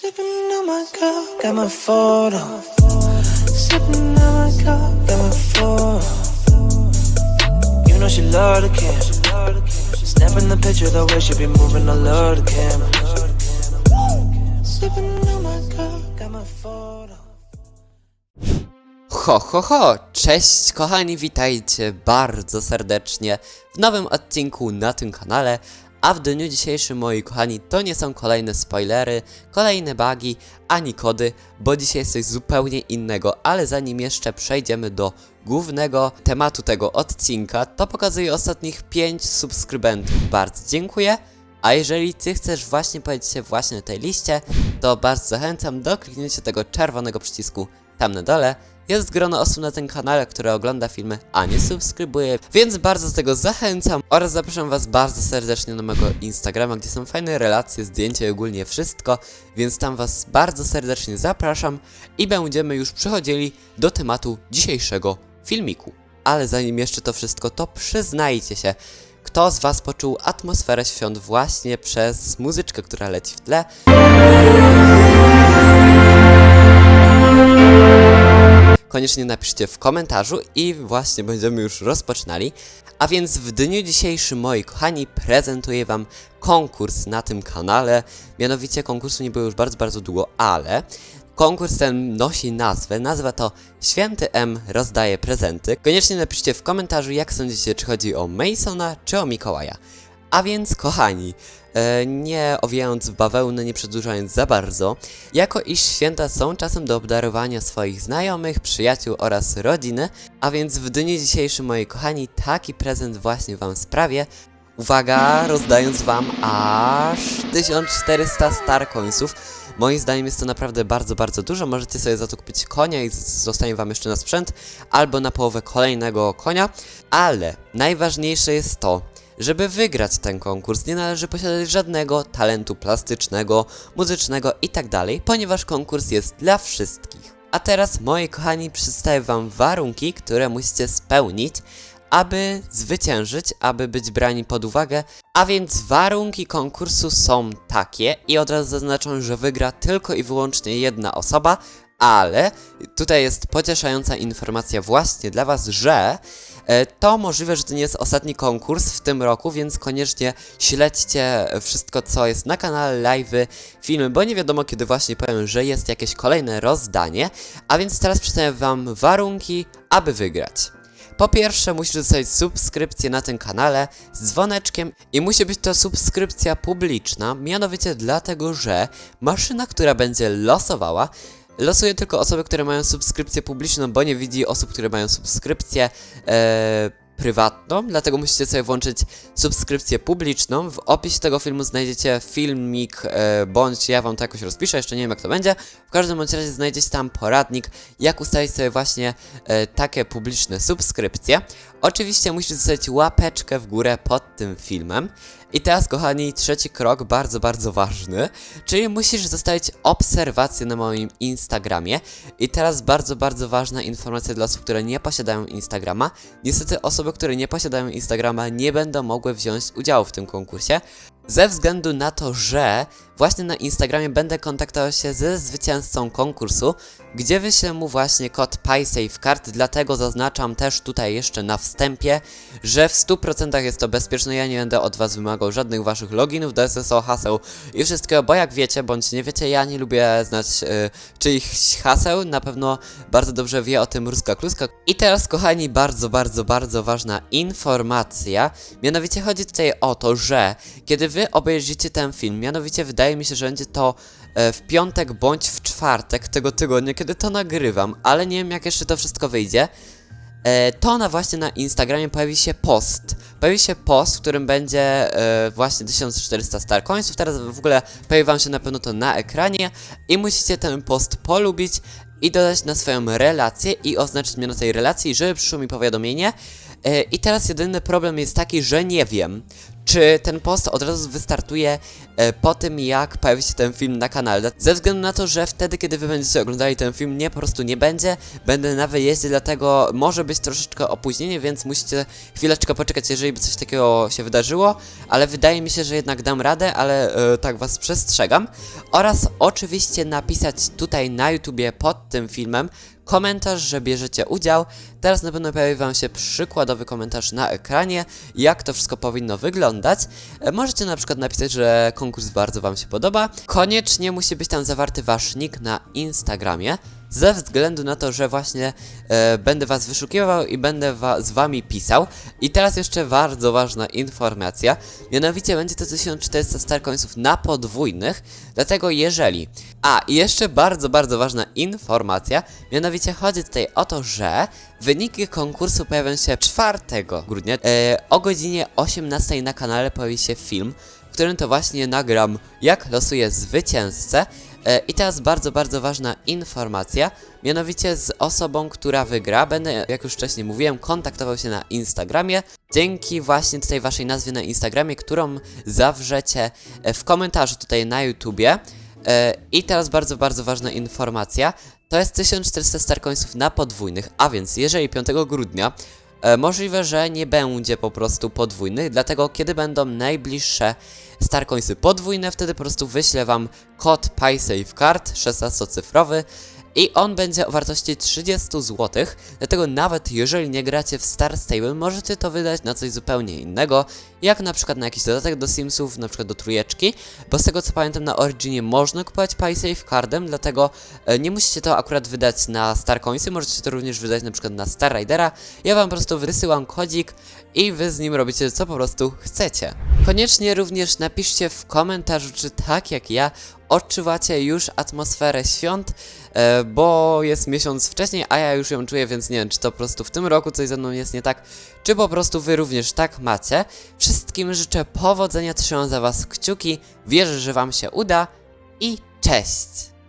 Sipping on my cup, got my on my cup, got my. You know she love the camera. Snapping the picture the way she be moving, I love the camera. Ho, ho, ho! Cześć kochani, witajcie bardzo serdecznie w nowym odcinku na tym kanale. A w dniu dzisiejszym, moi kochani, to nie są kolejne spoilery, kolejne bugi, ani kody, bo dzisiaj jest coś zupełnie innego. Ale zanim jeszcze przejdziemy do głównego tematu tego odcinka, to pokazuję ostatnich 5 subskrybentów. Bardzo dziękuję. A jeżeli ty chcesz właśnie pojawić się właśnie na tej liście, to bardzo zachęcam do kliknięcia tego czerwonego przycisku tam na dole. Jest grono osób na tym kanale, które ogląda filmy, a nie subskrybuje, więc bardzo z tego zachęcam oraz zapraszam was bardzo serdecznie na mojego Instagrama, gdzie są fajne relacje, zdjęcia i ogólnie wszystko, więc tam was bardzo serdecznie zapraszam i będziemy już przechodzili do tematu dzisiejszego filmiku. Ale zanim jeszcze to wszystko, to przyznajcie się, kto z was poczuł atmosferę świąt właśnie przez muzyczkę, która leci w tle, koniecznie napiszcie w komentarzu i właśnie będziemy już rozpoczynali. A więc w dniu dzisiejszym, moi kochani, prezentuję Wam konkurs na tym kanale. Mianowicie konkursu nie było już bardzo, bardzo długo, ale konkurs ten nosi nazwę. Nazwa to Święty M rozdaje prezenty. Koniecznie napiszcie w komentarzu, jak sądzicie, czy chodzi o Masona, czy o Mikołaja. A więc, kochani, e, nie owijając w bawełnę, nie przedłużając za bardzo, jako iż święta są czasem do obdarowania swoich znajomych, przyjaciół oraz rodziny, a więc w dniu dzisiejszym, moi kochani, taki prezent właśnie Wam sprawię. Uwaga, rozdając Wam aż 1400 star coinsów. Moim zdaniem jest to naprawdę bardzo, bardzo dużo. Możecie sobie za to kupić konia i zostanie Wam jeszcze na sprzęt, albo na połowę kolejnego konia. Ale najważniejsze jest to, żeby wygrać ten konkurs, nie należy posiadać żadnego talentu plastycznego, muzycznego itd., ponieważ konkurs jest dla wszystkich. A teraz, moi kochani, przedstawię Wam warunki, które musicie spełnić, aby zwyciężyć, aby być brani pod uwagę. A więc warunki konkursu są takie i od razu zaznaczam, że wygra tylko i wyłącznie jedna osoba, ale tutaj jest pocieszająca informacja właśnie dla Was, że to możliwe, że to nie jest ostatni konkurs w tym roku, więc koniecznie śledźcie wszystko, co jest na kanale, live'y, filmy, bo nie wiadomo kiedy właśnie powiem, że jest jakieś kolejne rozdanie. A więc teraz przedstawię Wam warunki, aby wygrać. Po pierwsze, musisz dostać subskrypcję na tym kanale z dzwoneczkiem i musi być to subskrypcja publiczna, mianowicie dlatego, że maszyna, która będzie losowała, losuje tylko osoby, które mają subskrypcję publiczną, bo nie widzi osób, które mają subskrypcję e, prywatną, dlatego musicie sobie włączyć subskrypcję publiczną. W opisie tego filmu znajdziecie filmik, e, bądź ja wam to jakoś rozpiszę, jeszcze nie wiem jak to będzie. W każdym bądź razie znajdziecie tam poradnik, jak ustawić sobie właśnie e, takie publiczne subskrypcje. Oczywiście musicie zostawić łapeczkę w górę pod tym filmem. I teraz, kochani, trzeci krok, bardzo, bardzo ważny, czyli musisz zostawić obserwację na moim Instagramie. I teraz bardzo, bardzo ważna informacja dla osób, które nie posiadają Instagrama. Niestety osoby, które nie posiadają Instagrama nie będą mogły wziąć udziału w tym konkursie. Ze względu na to, że właśnie na Instagramie będę kontaktował się ze zwycięzcą konkursu, gdzie wyślę mu właśnie kod PySafeCard, dlatego zaznaczam też tutaj jeszcze na wstępie, że w 100% jest to bezpieczne, ja nie będę od was wymagał żadnych waszych loginów do SSO, haseł i wszystkiego, bo jak wiecie, bądź nie wiecie, ja nie lubię znać y, czyichś haseł, na pewno bardzo dobrze wie o tym Ruska Kluska. I teraz, kochani, bardzo, bardzo, bardzo ważna informacja, mianowicie chodzi tutaj o to, że kiedy wy obejrzycie ten film, mianowicie wydaje mi się, że będzie to e, w piątek bądź w czwartek tego tygodnia, kiedy to nagrywam, ale nie wiem jak jeszcze to wszystko wyjdzie. E, to na właśnie na Instagramie pojawi się post. Pojawi się post, w którym będzie e, właśnie 1400 star coinsów. Teraz w ogóle pojawi wam się na pewno to na ekranie i musicie ten post polubić i dodać na swoją relację i oznaczyć mnie na tej relacji, żeby przyszło mi powiadomienie. E, I teraz jedyny problem jest taki, że nie wiem, czy ten post od razu wystartuje e, po tym, jak pojawi się ten film na kanale. Ze względu na to, że wtedy, kiedy wy będziecie oglądali ten film, nie po prostu nie będzie. Będę na wyjeździe, dlatego może być troszeczkę opóźnienie, więc musicie chwileczkę poczekać, jeżeli by coś takiego się wydarzyło. Ale wydaje mi się, że jednak dam radę, ale e, tak was przestrzegam. Oraz oczywiście napisać tutaj na YouTubie pod tym filmem komentarz, że bierzecie udział. Teraz na pewno pojawi Wam się przykładowy komentarz na ekranie, jak to wszystko powinno wyglądać. E, Możecie na przykład napisać, że konkurs bardzo Wam się podoba. Koniecznie musi być tam zawarty Wasz nick na Instagramie. Ze względu na to, że właśnie e, będę was wyszukiwał i będę wa z wami pisał. I teraz jeszcze bardzo ważna informacja. Mianowicie będzie to 1400 starcoinsów na podwójnych. Dlatego jeżeli... A, i jeszcze bardzo, bardzo ważna informacja. Mianowicie chodzi tutaj o to, że wyniki konkursu pojawią się 4 grudnia. E, o godzinie 18 na kanale pojawi się film, w którym to właśnie nagram jak losuję zwycięzcę. E, I teraz bardzo, bardzo ważna informacja, mianowicie z osobą, która wygra, będę, jak już wcześniej mówiłem, kontaktował się na Instagramie, dzięki właśnie tutaj waszej nazwie na Instagramie, którą zawrzecie e, w komentarzu tutaj na YouTubie. E, I teraz bardzo, bardzo ważna informacja, to jest 1400 starcoinsów na podwójnych, a więc jeżeli 5 grudnia E, możliwe, że nie będzie po prostu podwójnych, dlatego kiedy będą najbliższe Starcoinsy podwójne, wtedy po prostu wyślę wam kod PySafeCard 16-cyfrowy i on będzie o wartości 30 zł, dlatego nawet jeżeli nie gracie w Star Stable, możecie to wydać na coś zupełnie innego, jak na przykład na jakiś dodatek do Simsów, na przykład do trójeczki, bo z tego co pamiętam na Originie można kupować PySafeCardem, dlatego e, nie musicie to akurat wydać na Star Coinsy, możecie to również wydać na przykład na Star Ridera. Ja wam po prostu wysyłam kodzik i wy z nim robicie co po prostu chcecie. Koniecznie również napiszcie w komentarzu, czy tak jak ja odczuwacie już atmosferę świąt, e, bo jest miesiąc wcześniej, a ja już ją czuję, więc nie wiem, czy to po prostu w tym roku coś ze mną jest nie tak, czy po prostu wy również tak macie. Wszystkim życzę powodzenia, trzymam za was kciuki, wierzę, że wam się uda i cześć!